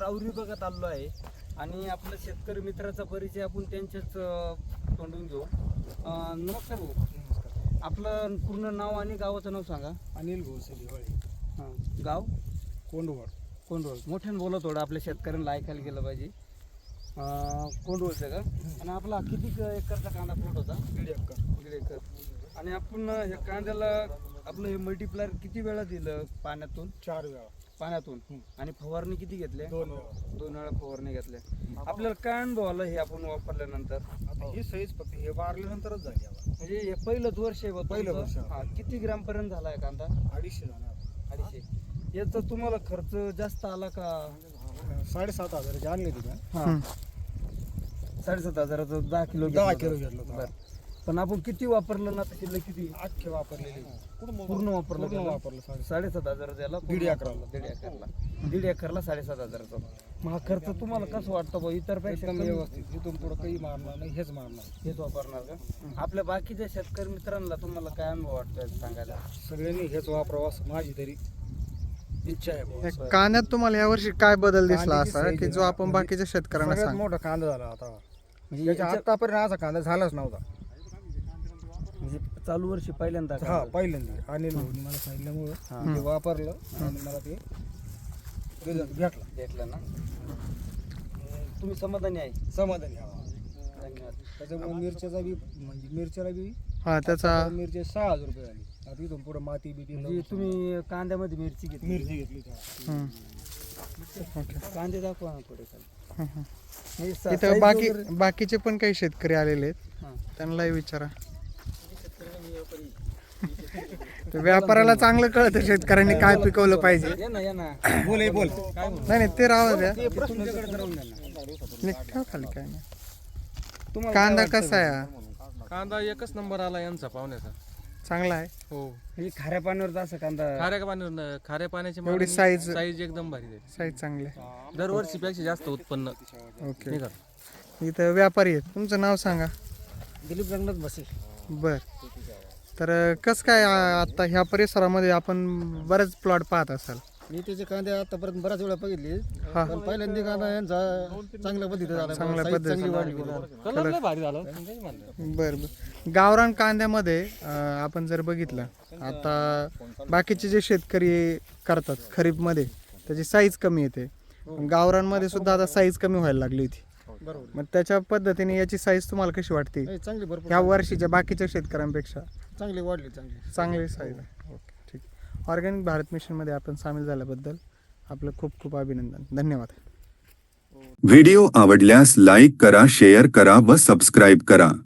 राऊरी बघत आलेलो आहे. आणि आपलं शेतकरी मित्राचा परिचय आपण त्यांच्याच तोंडून घेऊ. नमस्कार भाऊ. आपलं पूर्ण नाव आणि गावाचं नाव सांगा. अनिल भोसे दिवाळी. हां. गाव? कोंडवड कोंडवळ. मोठ्यानं बोला थोडं आपल्या शेतकऱ्यांना ऐकायला गेलं पाहिजे. कोंडवळचं का? आणि आपला किती एकरचा कांदा प्लॉट होता? दीड एकर. दीड एकर. आणि आपण ह्या कांद्याला आपलं हे मल्टीप्लायर किती वेळा दिलं पाण्यातून? चार वेळा. पाण्यातून. आणि फवारणी किती घेतल्या दोन वेळा. दोन वेळा फवारणी घेतल्या आपल्याला काय अनुभव आला हे आपण वापरल्यानंतर? आता ही सहीच फक्त हे बारल्यानंतरच झाली आता. म्हणजे हे पहिलंच वर्ष आहे बा पहिलं तुमचं. वर्ष. हा किती ग्राम पर्यंत झाला आहे कांदा? अडीचशे जाणार अडीचशे. याचा तुम्हाला खर्च जास्त आला का? साडेसात हजाराची आणली होती का? हा. साडेसात हजाराचं दहा किलो दहा घेतलं किलो होतं. घेतलं होतं. बरं. पण आपण किती वापरलं ना शिल्लक किती अख्खे वापरलेली. पूर्ण वापरलं पूर्ण? वापरलं साडे साडेसात हजार त्याला. दीड. वापरलं, दीड एकरला दीड एकरला साडेसात हजाराचा. मग हा खर्च तुम्हाला कसं वाटतं बा इतरपेक्षा एकदम व्यवस्थित. इथून पुढं काही मारणार नाही हेच मारणार हेच वापरणार का? आपल्या बाकीच्या शेतकरी मित्रांना तुम्हाला काय अनुभव वाटतोय सांगायला? सगळ्यांनी हेच वापरावं असं माझी तरी इच्छा आहे बुवा. या कांद्यात तुम्हाला यावर्षी काय बदल दिसला कांद्याची असा? size की आहे जो ना, आपण म्हणजे बाकीच्या शेतकऱ्यांना सगळ्यात सांग. मोठा कांदा झाला आता. म्हणजे याच्या याच्या- आतापर्यंत असा कांदा झालाच नव्हता. म्हणजे चालू वर्षी पहिल्यांदा हा. पहिल्यांदा अनिल भाऊनी मला सांगितल्यामुळं ते वापरलं आणि मला ते result भेटला भेटलं ना तुम्ही समाधानी आहे समाधानी. धन्यवाद त्याच्यामुळे मिरच्याचा बी म्हणजे मिरच्याला बी हा त्याचा मिरची सहा हजार रुपये झाली आता इथून पुढे माती बिती म्हणजे लावून तुम्ही कांद्यामध्ये मिरची घेतली मिरची घेतली तेव्हा. हम्म. ओके कांदे दाखवा ना खाली. म्हणजे सा- इथं बाकी वगैरे- बाकीचे पण काही शेतकरी आलेले आहेत हा. त्यांनाही विचारा व्यापाराला चांगलं कळतं शेतकऱ्यांनी काय पिकवलं पाहिजे. ये ना ये ना. बोल बोल. नाही नाही ते राहू द्या. ठेव खाली काय नाही. कांदा? कसा आहे? हा? कांदा एकच नंबर आला यांचा पाहुण्याचा. चांगला आहे. हो. खाऱ्या पाण्यावर असा कांदा खाऱ्या पाणी खाऱ्या पाण्याची एवढी size- साईज एकदम भारी झाली साईज चांगली आहे. दरवर्षीपेक्षा जास्त उत्पन्न. ओके. इथं व्यापारी आहेत. तुमचं नाव सांगा. दिलीप रंगनाथ बसे बर. तर कसं काय आ- आता ह्या परिसरामध्ये आपण बरेच प्लॉट पाहत असाल? मी त्याचे कांदे आतापर्यंत बऱ्याच वेळा बघितले. हा. पण पहिल्यांदा कांदा यांचा चांगल्या पद्धतीने झाला. चांगल्या Size पद्धतीने चांगली वाढली. कलर लय भारी झालं. म्हणलं. बर बर. गावरान कांद्यामध्ये अं, आपण जर बघितलं आता बाकीचे जे शेतकरी करतात खरीपमध्ये त्याची साईज कमी येते. गावरानमध्ये सुद्धा आता साईज कमी व्हायला लागली होती. बरोबर. मग त्याच्या पद्धतीने याची साईज तुम्हाला कशी वाटते? नाही, चांगली भरपूर ह्या वर्षीच्या बाकीच्या शेतकऱ्यांपेक्षा? चांगली वाढली चांगली. चांगली साईज आहे. ओके ठीक ऑर्गॅनिक भारत मिशनमध्ये आपण सामील झाल्याबद्दल आपलं खूप खूप अभिनंदन. धन्यवाद. व्हिडिओ आवडल्यास लाईक करा शेअर करा व सबस्क्राईब करा.